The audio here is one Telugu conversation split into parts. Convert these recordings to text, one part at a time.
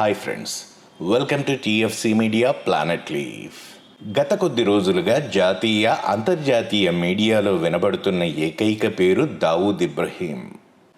Hi friends welcome to TFC media planet leave గత కొద్ది రోజులుగా జాతీయ అంతర్జాతీయ మీడియాలో వినబడుతున్న ఏకైక పేరు దావూద్ ఇబ్రహీం.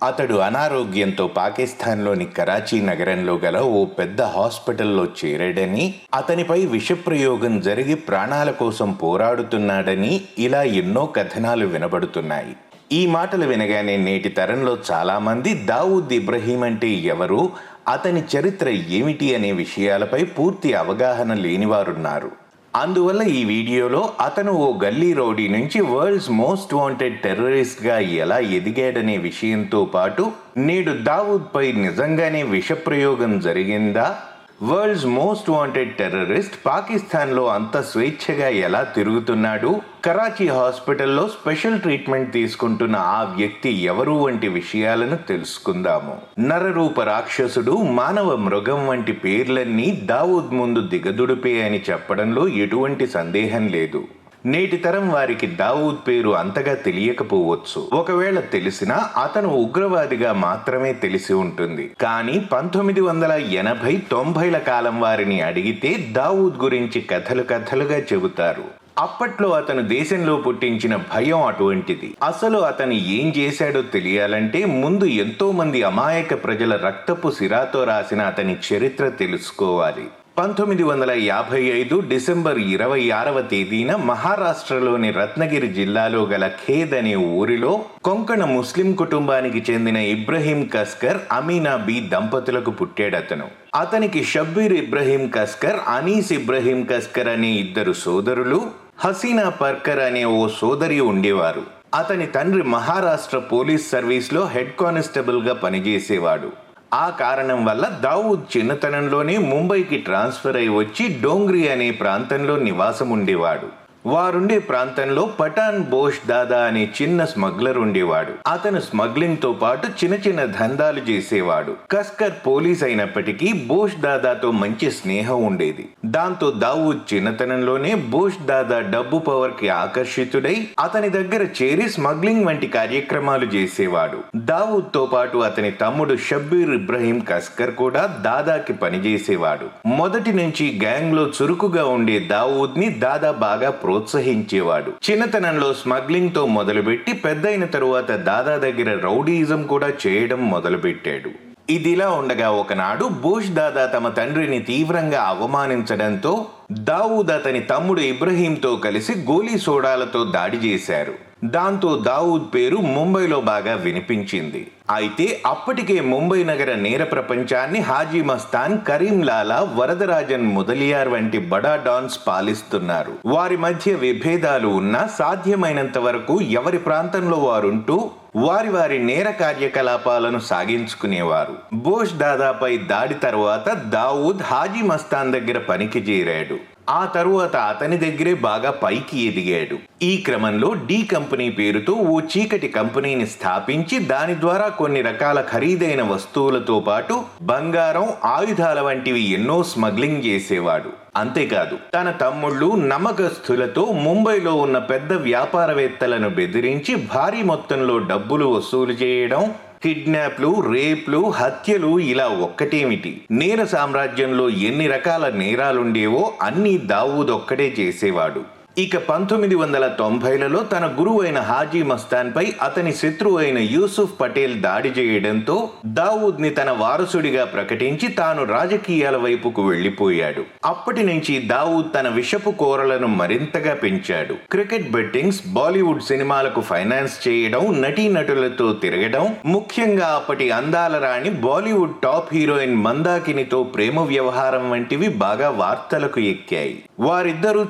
అతడు అనారోగ్యంతో పాకిస్తాన్లోని కరాచీ నగరంలో గల ఓ పెద్ద హాస్పిటల్లో చేరాడని అతనిపై విషప్రయోగం జరిగి ప్రాణాల కోసం పోరాడుతున్నాడని ఇలా ఎన్నో కథనాలు వినబడుతున్నాయి. ఈ మాటలు వినగానే నేటి తరంలో చాలామంది దావూద్ ఇబ్రహీం అంటే ఎవరు అతని చరిత్ర ఏమిటి అనే విషయాలపై పూర్తి అవగాహన లేనివారున్నారు. అందువల్ల ఈ వీడియోలో అతను ఓ గల్లీ రౌడీ నుంచి వరల్డ్స్ మోస్ట్ వాంటెడ్ టెర్రరిస్ట్గా ఎలా ఎదిగాడనే విషయంతో పాటు నేడు దావూద్పై నిజంగానే విషప్రయోగం జరిగిందా? వరల్డ్స్ మోస్ట్ వాంటెడ్ టెర్రరిస్ట్ పాకిస్తాన్లో అంత స్వేచ్ఛగా ఎలా తిరుగుతున్నాడు? కరాచీ హాస్పిటల్లో స్పెషల్ ట్రీట్మెంట్ తీసుకుంటున్న ఆ వ్యక్తి ఎవరు వంటి విషయాలను తెలుసుకుందాము. నరరూప రాక్షసుడు మానవ మృగం వంటి పేర్లన్నీ దావూద్ ముందు దిగదుడిపే అని చెప్పడంలో ఎటువంటి సందేహం లేదు. నేటి తరం వారికి దావూద్ పేరు అంతగా తెలియకపోవచ్చు. ఒకవేళ తెలిసినా అతను ఉగ్రవాదిగా మాత్రమే తెలిసి ఉంటుంది. కానీ పంతొమ్మిది వందల ఎనభై తొంభైల కాలం వారిని అడిగితే దావూద్ గురించి కథలు కథలుగా చెబుతారు. అప్పట్లో అతను దేశంలో పుట్టించిన భయం అటువంటిది. అసలు అతను ఏం చేశాడో తెలియాలంటే ముందు ఎంతో మంది అమాయక ప్రజల రక్తపు సిరాతో రాసిన అతని చరిత్ర తెలుసుకోవాలి. పంతొమ్మిది వందల యాభై ఐదు డిసెంబర్ ఇరవై ఆరవ తేదీన మహారాష్ట్రలోని రత్నగిరి జిల్లాలో గల ఖేద్ అనే ఊరిలో కొంకణ ముస్లిం కుటుంబానికి చెందిన ఇబ్రహీం కస్కర్ అమీనా బి దంపతులకు పుట్టాడతను అతనికి షబ్బీర్ ఇబ్రహీం కస్కర్ అనీస్ ఇబ్రహీం కస్కర్ అనే ఇద్దరు సోదరులు హసీనా పర్కర్ అనే ఓ సోదరి ఉండేవారు. అతని తండ్రి మహారాష్ట్ర పోలీస్ సర్వీస్లో హెడ్ కానిస్టేబుల్గా పనిచేసేవాడు. ఆ కారణం వల్ల దావూద్ చిన్నతనంలోనే ముంబైకి ట్రాన్స్ఫర్ అయి వచ్చి డోంగ్రీ అనే ప్రాంతంలో నివాసం ఉండేవాడు వారుండే ప్రాంతంలో పఠాన్ బోష్ దాదా అనే చిన్న స్మగ్లర్ ఉండేవాడు. అతను స్మగ్లింగ్తో పాటు చిన్న చిన్న దందాలు చేసేవాడు. కస్కర్ పోలీస్ అయినప్పటికీ బోష్ దాదాతో మంచి స్నేహం ఉండేది. దాంతో దావూద్ చిన్నతనంలోనే బోష్ దాదా డబ్బు పవర్కి ఆకర్షితుడై అతని దగ్గర చేరి స్మగ్లింగ్ వంటి కార్యక్రమాలు చేసేవాడు. దావూద్తో పాటు అతని తమ్ముడు షబ్బీర్ ఇబ్రహీం కస్కర్ కూడా దాదాకి పనిచేసేవాడు. మొదటి నుంచి గ్యాంగ్లో చురుకుగా ఉండే దావూద్ని దాదా బాగా ప్రోత్సహించేవాడు. చిన్నతనంలో స్మగ్లింగ్తో మొదలుపెట్టి పెద్దయిన తరువాత దాదా దగ్గర రౌడీయిజం కూడా చేయడం మొదలుపెట్టాడు. ఇదిలా ఉండగా ఒకనాడు బోష్ దాదా తమ తండ్రిని తీవ్రంగా అవమానించడంతో దావూద్ అతని తమ్ముడు ఇబ్రహీంతో కలిసి గోలీ సోడాలతో దాడి చేశారు. దాంతో దావూద్ పేరు ముంబైలో బాగా వినిపించింది. అయితే అప్పటికే ముంబై నగర నేర ప్రపంచాన్ని హాజీ మస్తాన్ కరీం లాలా వరదరాజన్ ముదలియార్ వంటి బడా డాన్స్ పాలిస్తున్నారు. వారి మధ్య విభేదాలు ఉన్నా సాధ్యమైనంత వరకు ఎవరి ప్రాంతంలో వారుంటూ వారి వారి నేర కార్యకలాపాలను సాగించుకునేవారు. బోష్ దాదాపై దాడి తర్వాత దావూద్ హాజీ మస్తాన్ దగ్గర పనికి చేరాడు. ఆ తరువాత అతని దగ్గరే బాగా పైకి ఎదిగాడు. ఈ క్రమంలో డి కంపెనీ పేరుతో ఓ చీకటి కంపెనీని స్థాపించి దాని ద్వారా కొన్ని రకాల ఖరీదైన వస్తువులతో పాటు బంగారం ఆయుధాల వంటివి ఎన్నో స్మగ్లింగ్ చేసేవాడు. అంతేకాదు తన తమ్ముళ్ళు నమ్మకస్తులతో ముంబైలో ఉన్న పెద్ద వ్యాపారవేత్తలను బెదిరించి భారీ మొత్తంలో డబ్బులు వసూలు చేయడం కిడ్నాప్లు రేప్లు హత్యలు ఇలా ఒక్కటేమిటి? నేర సామ్రాజ్యంలో ఎన్ని రకాల నేరాలుండేవో అన్నీ దావూద్ ఒక్కడే చేసేవాడు. ఇక పంతొమ్మిది వందల తొంభైలలో తన గురువైన హాజీ మస్తాన్పై అతని శత్రువు అయిన యూసుఫ్ పటేల్ దాడి చేయడంతో దావూద్ని తన వారసుడిగా ప్రకటించి తాను రాజకీయాల వైపుకు వెళ్ళిపోయాడు అప్పటి నుంచి దావూద్ తన విషపు కోరలను మరింతగా పెంచాడు. క్రికెట్ బెట్టింగ్స్ బాలీవుడ్ సినిమాలకు ఫైనాన్స్ చేయడం నటీనటులతో తిరగడం ముఖ్యంగా అప్పటి అందాల రాణి బాలీవుడ్ టాప్ హీరోయిన్ మందాకినితో ప్రేమ వ్యవహారం వంటివి బాగా వార్తలకు ఎక్కాయి. వారిద్దరూ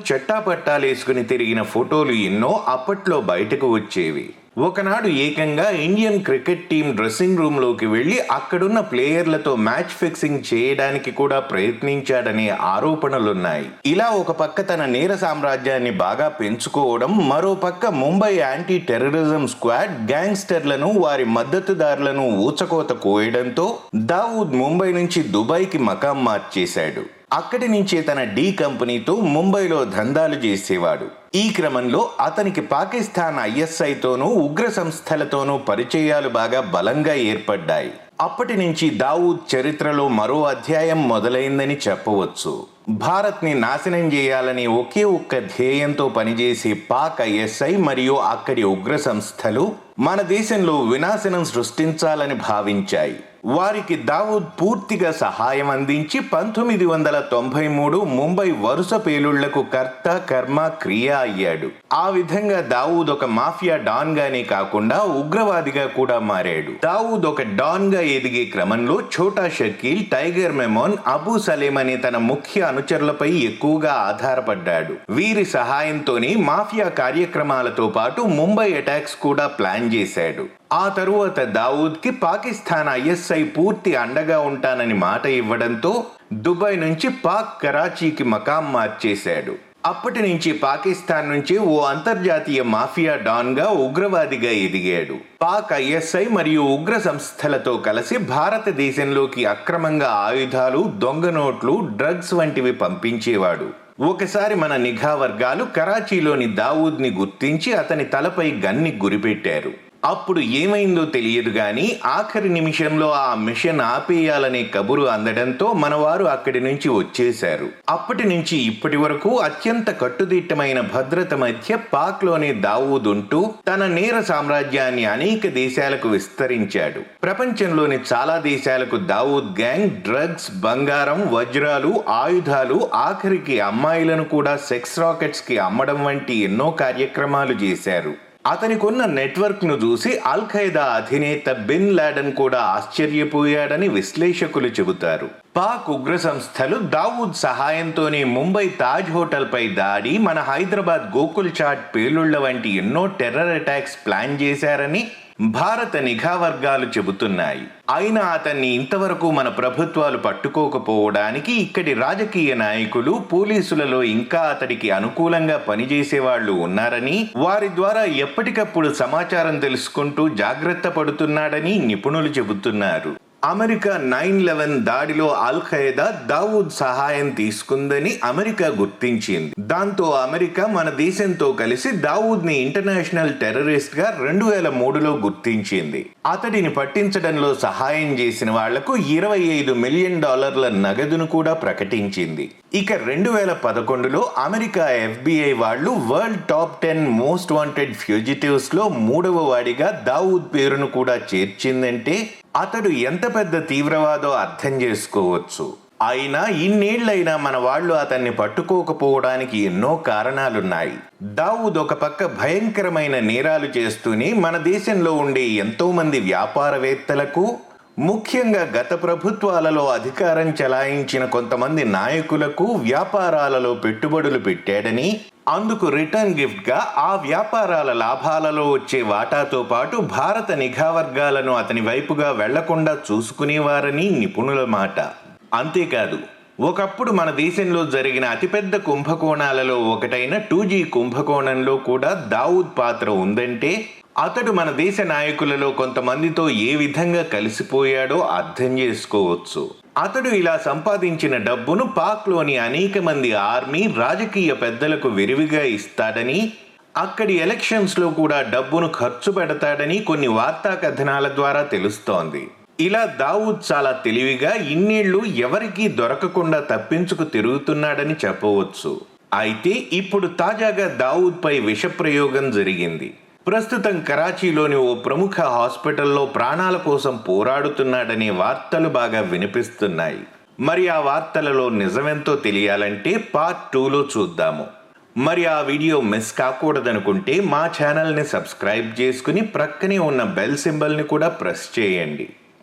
చట్టాపట్టాలేసుకుని తిరిగిన ఫోటోలు ఎన్నో అప్పట్లో బయటకు వచ్చేవి. ఒకనాడు ఏకంగా ఇండియన్ క్రికెట్ టీం డ్రెస్సింగ్ రూమ్లోకి వెళ్ళి అక్కడున్న ప్లేయర్లతో మ్యాచ్ ఫిక్సింగ్ చేయడానికి కూడా ప్రయత్నించాడనే ఆరోపణలున్నాయి. ఇలా ఒక పక్క తన నేర సామ్రాజ్యాన్ని బాగా పెంచుకోవడం మరో పక్క ముంబై యాంటీ టెర్రరిజం స్క్వాడ్ గ్యాంగ్స్టర్లను వారి మద్దతుదారులను ఊచకోత కోయడంతో దావూద్ ముంబై నుంచి దుబాయ్కి మకాం మార్చేశాడు. అక్కడి నుంచే తన డీ కంపెనీతో ముంబైలో దందాలు చేసేవాడు. ఈ క్రమంలో అతనికి పాకిస్తాన్ ఐఎస్ఐతోనూ ఉగ్ర సంస్థలతోనూ పరిచయాలు బాగా బలంగా ఏర్పడ్డాయి. అప్పటి నుంచి దావూద్ చరిత్రలో మరో అధ్యాయం మొదలైందని చెప్పవచ్చు. భారత్ని నాశనం చేయాలని ఒకే ఒక్క ధ్యేయంతో పనిచేసే పాక్ ఐఎస్ఐ మరియు అక్కడి ఉగ్ర సంస్థలు మన దేశంలో వినాశనం సృష్టించాలని భావించాయి. వారికి దావూద్ పూర్తిగా సహాయం అందించి పంతొమ్మిది వందల తొంభై మూడు ముంబై వరుస పేలుళ్ళకు కర్త కర్మ క్రియ అయ్యాడు. ఆ విధంగా దావూద్ ఒక మాఫియా డాన్ గానే కాకుండా ఉగ్రవాదిగా కూడా మారాడు. దావూద్ ఒక డాన్గా ఎదిగే క్రమంలో ఛోటా షకీల్ టైగర్ మెమోన్ అబూ సలేం అనే తన ముఖ్య అనుచరులపై ఎక్కువగా ఆధారపడ్డాడు. వీరి సహాయంతోనే మాఫియా కార్యక్రమాలతో పాటు ముంబై అటాక్స్ కూడా ప్లాన్ చేశాడు. ఆ తరువాత దావూద్కి పాకిస్తాన్ ఐఎస్ఐ పూర్తి అండగా ఉంటానని మాట ఇవ్వడంతో దుబాయ్ నుంచి పాక్ కరాచీకి మకాం మార్చేశాడు. అప్పటి నుంచి పాకిస్తాన్ నుంచి ఓ అంతర్జాతీయ మాఫియా డాన్గా ఉగ్రవాదిగా ఎదిగాడు. పాక్ ఐఎస్ఐ మరియు ఉగ్ర సంస్థలతో కలిసి భారతదేశంలోకి అక్రమంగా ఆయుధాలు దొంగ నోట్లు డ్రగ్స్ వంటివి పంపించేవాడు. ఒకసారి మన నిఘా వర్గాలు కరాచీలోని దావూద్ని గుర్తించి అతని తలపై గన్ని గురిపెట్టారు. అప్పుడు ఏమైందో తెలియదు కానీ ఆఖరి నిమిషంలో ఆ మిషన్ ఆపేయాలనే కబురు అందడంతో మనవారు అక్కడి నుంచి వచ్చేశారు. అప్పటి నుంచి ఇప్పటి వరకు అత్యంత కట్టుదిట్టమైన భద్రత మధ్య పాక్లోనే దావూదుంటూ ఉంటూ తన నేర సామ్రాజ్యాన్ని అనేక దేశాలకు విస్తరించాడు. ప్రపంచంలోని చాలా దేశాలకు దావూద్ గ్యాంగ్ డ్రగ్స్ బంగారం వజ్రాలు ఆయుధాలు ఆఖరికి అమ్మాయిలను కూడా సెక్స్ రాకెట్స్కి అమ్మడం వంటి ఎన్నో కార్యక్రమాలు చేశారు. అతనికున్న నెట్వర్క్ను చూసి అల్ ఖైదా అధినేత బిన్ లాడన్ కూడా ఆశ్చర్యపోయాడని విశ్లేషకులు చెబుతారు. పాక్ ఉగ్ర సంస్థలు దావూద్ సహాయంతోనే ముంబై తాజ్ హోటల్పై దాడి మన హైదరాబాద్ గోకుల్ చాట్ పేలుళ్ళ వంటి ఎన్నో టెర్రర్ అటాక్స్ ప్లాన్ చేశారని భారత నిఘా వర్గాలు చెబుతున్నాయి. అయినా అతన్ని ఇంతవరకు మన ప్రభుత్వాలు పట్టుకోకపోవడానికి ఇక్కడి రాజకీయ నాయకులు పోలీసులలో ఇంకా అతడికి అనుకూలంగా పనిచేసేవాళ్ళు ఉన్నారని వారి ద్వారా ఎప్పటికప్పుడు సమాచారం తెలుసుకుంటూ జాగ్రత్త పడుతున్నాడని నిపుణులు చెబుతున్నారు. అమెరికా నైన్ లెవెన్ దాడిలో అల్ ఖైదా దావూద్ సహాయం తీసుకుందని అమెరికా గుర్తించింది. దాంతో అమెరికా మన దేశంతో కలిసి దావూద్ని ఇంటర్నేషనల్ టెర్రరిస్ట్గా రెండు వేల మూడులో గుర్తించింది. అతడిని పట్టించడంలో సహాయం చేసిన వాళ్ళకు ఇరవై ఐదు మిలియన్ డాలర్ల నగదును కూడా ప్రకటించింది. ఇక రెండు వేల పదకొండులో అమెరికా ఎఫ్బిఐ వాళ్ళు world top ten most wanted ఫ్యూజిటివ్స్లో మూడవ వాడిగా దావూద్ పేరును కూడా చేర్చిందంటే అతడు ఎంత పెద్ద తీవ్రవాదో అర్థం చేసుకోవచ్చు. అయినా ఇన్నేళ్ళైనా మన వాళ్ళు అతన్ని పట్టుకోకపోవడానికి ఎన్నో కారణాలున్నాయి. దావూద్ ఒక పక్క భయంకరమైన నేరాలు చేస్తూనే మన దేశంలో ఉండే ఎంతో మంది వ్యాపారవేత్తలకు ముఖ్యంగా గత ప్రభుత్వాలలో అధికారం చలాయించిన కొంతమంది నాయకులకు వ్యాపారాలలో పెట్టుబడులు పెట్టాడని అందుకు రిటర్న్ గిఫ్ట్గా ఆ వ్యాపారాల లాభాలలో వచ్చే వాటాతో పాటు భారత నిఘా వర్గాలను అతని వైపుగా వెళ్ళకుండా చూసుకునేవారని నిపుణుల మాట. అంతేకాదు ఒకప్పుడు మన దేశంలో జరిగిన అతిపెద్ద కుంభకోణాలలో ఒకటైన టూ జీ కుంభకోణంలో కూడా దావూద్ పాత్ర ఉందంటే అతడు మన దేశ నాయకులలో కొంతమందితో ఏ విధంగా కలిసిపోయాడో అర్థం చేసుకోవచ్చు. అతడు ఇలా సంపాదించిన డబ్బును పాక్లోని అనేక మంది ఆర్మీ రాజకీయ పెద్దలకు విరివిగా ఇస్తాడని అక్కడి ఎలక్షన్స్లో కూడా డబ్బును ఖర్చు పెడతాడని కొన్ని వార్తా కథనాల ద్వారా తెలుస్తోంది. ఇలా దావూద్ చాలా తెలివిగా ఇన్నేళ్ళు ఎవరికీ దొరకకుండా తప్పించుకు తిరుగుతున్నాడని చెప్పవచ్చు. అయితే ఇప్పుడు తాజాగా దావూద్పై విషప్రయోగం జరిగింది. ప్రస్తుతం కరాచీలోని ఓ ప్రముఖ హాస్పిటల్లో ప్రాణాల కోసం పోరాడుతున్నాడనే వార్తలు బాగా వినిపిస్తున్నాయి. మరి ఆ వార్తలలో నిజమెంతో తెలియాలంటే పార్ట్ టూలో చూద్దాము. మరి ఆ వీడియో మిస్ కాకూడదనుకుంటే మా ఛానల్ని సబ్స్క్రైబ్ చేసుకుని ప్రక్కనే ఉన్న బెల్ సింబల్ని కూడా ప్రెస్ చేయండి.